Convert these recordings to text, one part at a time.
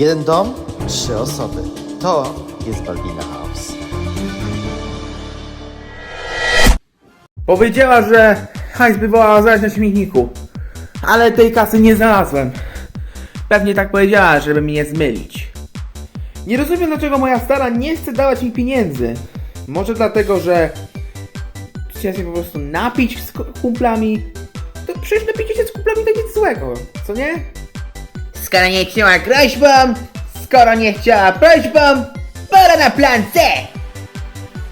Jeden dom, trzy osoby. To jest Balbina House. Powiedziała, że hajs by wolała znaleźć na śmietniku. Ale tej kasy nie znalazłem. Pewnie tak powiedziała, żeby mnie zmylić. Nie rozumiem, dlaczego moja stara nie chce dawać mi pieniędzy. Może dlatego, że chce się po prostu napić z ku- kumplami. To przecież napicie się z kumplami to nic złego, co nie? Skoro nie chciała groźbą, skoro nie chciała prośbą, pora na plan C!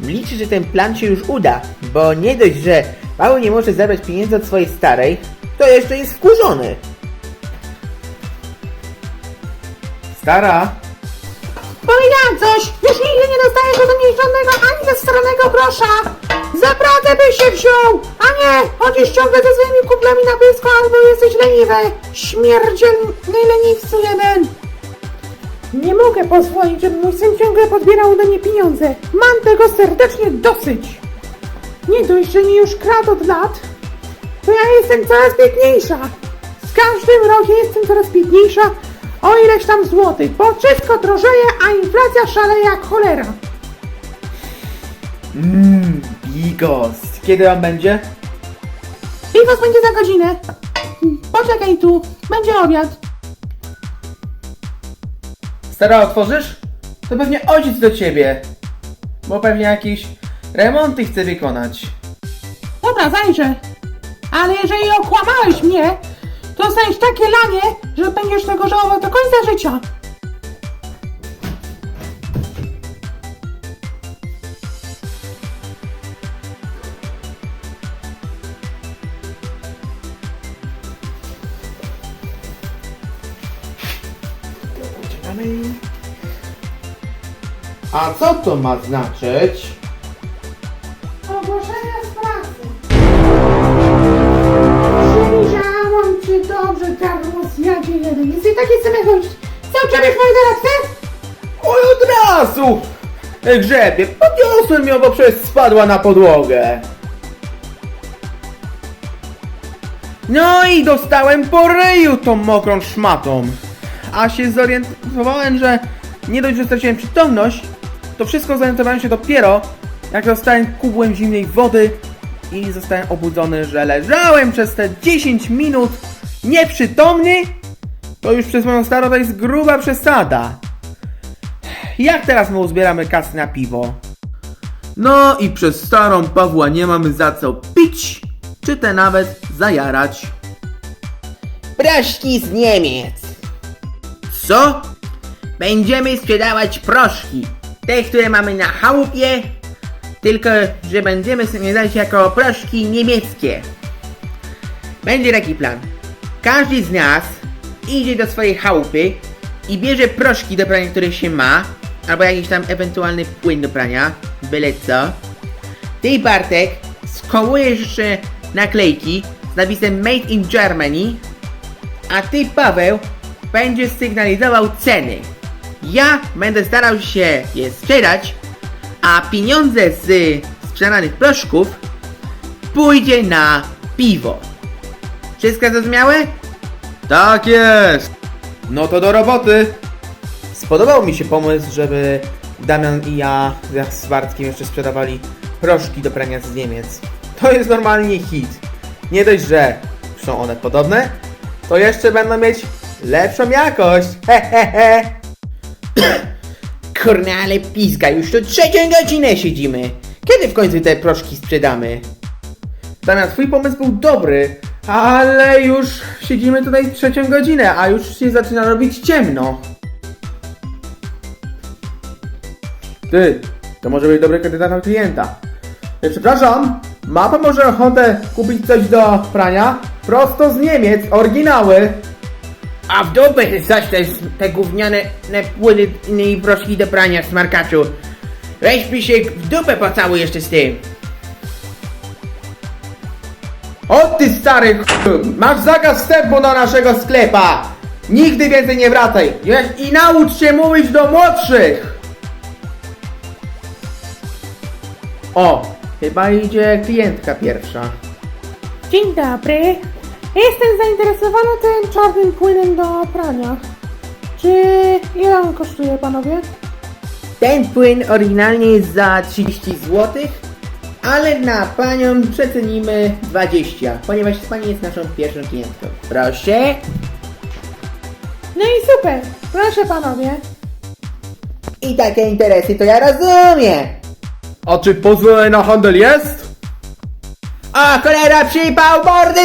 Liczę, że ten plan się już uda, bo nie dość, że mały nie może zabrać pieniędzy od swojej starej, to jeszcze jest wkurzony. Stara, Powiedziałam coś! Już nigdy nie dostajesz ode mnie żadnego ani ze stranego grosza! Za pracę byś się wziął! A nie! Chodzisz ciągle ze swoimi kuplami na pysko albo jesteś leniwy! Śmierdzielny leniwcu jeden! Nie mogę pozwolić, żeby mój syn ciągle podbierał ode mnie pieniądze. Mam tego serdecznie dosyć! Nie dość, że mi już kradł od lat, to ja jestem coraz biedniejsza. Z każdym rokiem jestem coraz biedniejsza o ileś tam złotych, bo wszystko drożeje, a inflacja szaleje jak cholera. Bigos. Kiedy on będzie? Piwos będzie za godzinę. Poczekaj tu, będzie obiad. Stara, otworzysz? To pewnie ojciec do ciebie. Bo pewnie jakieś remonty chce wykonać. Dobra, zajrzę. Ale jeżeli okłamałeś mnie, to dostaniesz takie lanie, że będziesz tego żałował do końca życia. A co to ma znaczyć? Ogłoszenia z pracy. Przyjrzałam cię dobrze, Carlos, jakie jeden. Jesteś taki chodzić. Co, czepiesz moje doradztwo? Oj, od razu! E, Grzebie, podniosłem ją, bo przecież spadła na podłogę. No i dostałem po ryju tą mokrą szmatą. A się zorientowałem, że nie dość, że straciłem przytomność, to wszystko zorientowałem się dopiero, jak dostałem kubłem zimnej wody i zostałem obudzony, że leżałem przez te 10 minut nieprzytomny. To już przez moją starą to jest gruba przesada. Jak teraz my uzbieramy kasy na piwo? No i przez starą Pawła nie mamy za co pić, czy te nawet zajarać. Proszki z Niemiec. Co? Będziemy sprzedawać proszki. Te, które mamy na chałupie, tylko że będziemy sobie dać jako proszki niemieckie. Będzie taki plan. Każdy z nas idzie do swojej chałupy i bierze proszki do prania, które się ma, albo jakiś tam ewentualny płyn do prania, byle co. Ty Bartek skołujesz jeszcze naklejki z napisem Made in Germany, a ty Paweł będziesz sygnalizował ceny. Ja będę starał się je sprzedać, a pieniądze z sprzedanych proszków pójdzie na piwo. Wszystko zrozumiałe? Tak jest! No to do roboty! Spodobał mi się pomysł, żeby Damian i ja z Bartkiem jeszcze sprzedawali proszki do prania z Niemiec. To jest normalnie hit. Nie dość, że są one podobne, to jeszcze będą mieć lepszą jakość. Hehehe. Kurna, ale pizga, już tu trzecią godzinę siedzimy. Kiedy w końcu te proszki sprzedamy? Damian, twój pomysł był dobry, ale już siedzimy tutaj trzecią godzinę, a już się zaczyna robić ciemno. Ty, to może być dobry kandydat na klienta. E, Przepraszam, ma pan może ochotę kupić coś do prania? Prosto z Niemiec, oryginały. A w dupę coś te, te gówniane ne płyny i proszki do prania smarkaczu. Weź mi się w dupę pocałuj jeszcze z tym. O ty stary ch... masz zakaz wstępu do naszego sklepa. Nigdy więcej nie wracaj i naucz się mówić do młodszych. O, chyba idzie klientka pierwsza. Dzień dobry. Jestem zainteresowana tym czarnym płynem do prania. Czy ile on kosztuje, panowie? Ten płyn oryginalnie jest za 30 zł, ale na panią przecenimy 20, ponieważ pani jest naszą pierwszą klientką. Proszę. No i super, proszę panowie. I takie interesy to ja rozumiem. A czy pozwolenie na handel jest? O cholera, przypał mordy,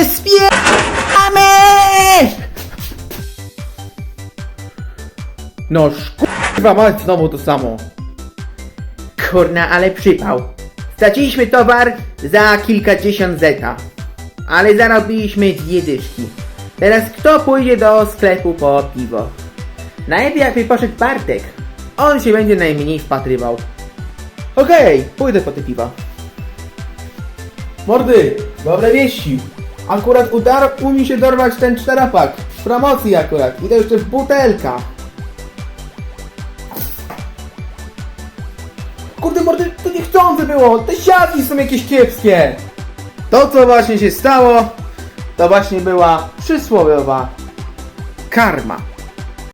spieramy! No kurwa mać znowu to samo. Kurna, ale przypał. Straciliśmy towar za kilkadziesiąt zeta, ale zarobiliśmy dwie dyszki. Teraz kto pójdzie do sklepu po piwo? Najlepiej jakby poszedł Bartek. On się będzie najmniej wpatrywał. Okej, pójdę po te piwa. Mordy, dobre wieści. Akurat udało mi się dorwać ten czterapak. W promocji akurat. I to jeszcze w butelkach. Kurde mordy, to niechcący było. Te siatki są jakieś kiepskie. To co właśnie się stało, to właśnie była przysłowiowa karma.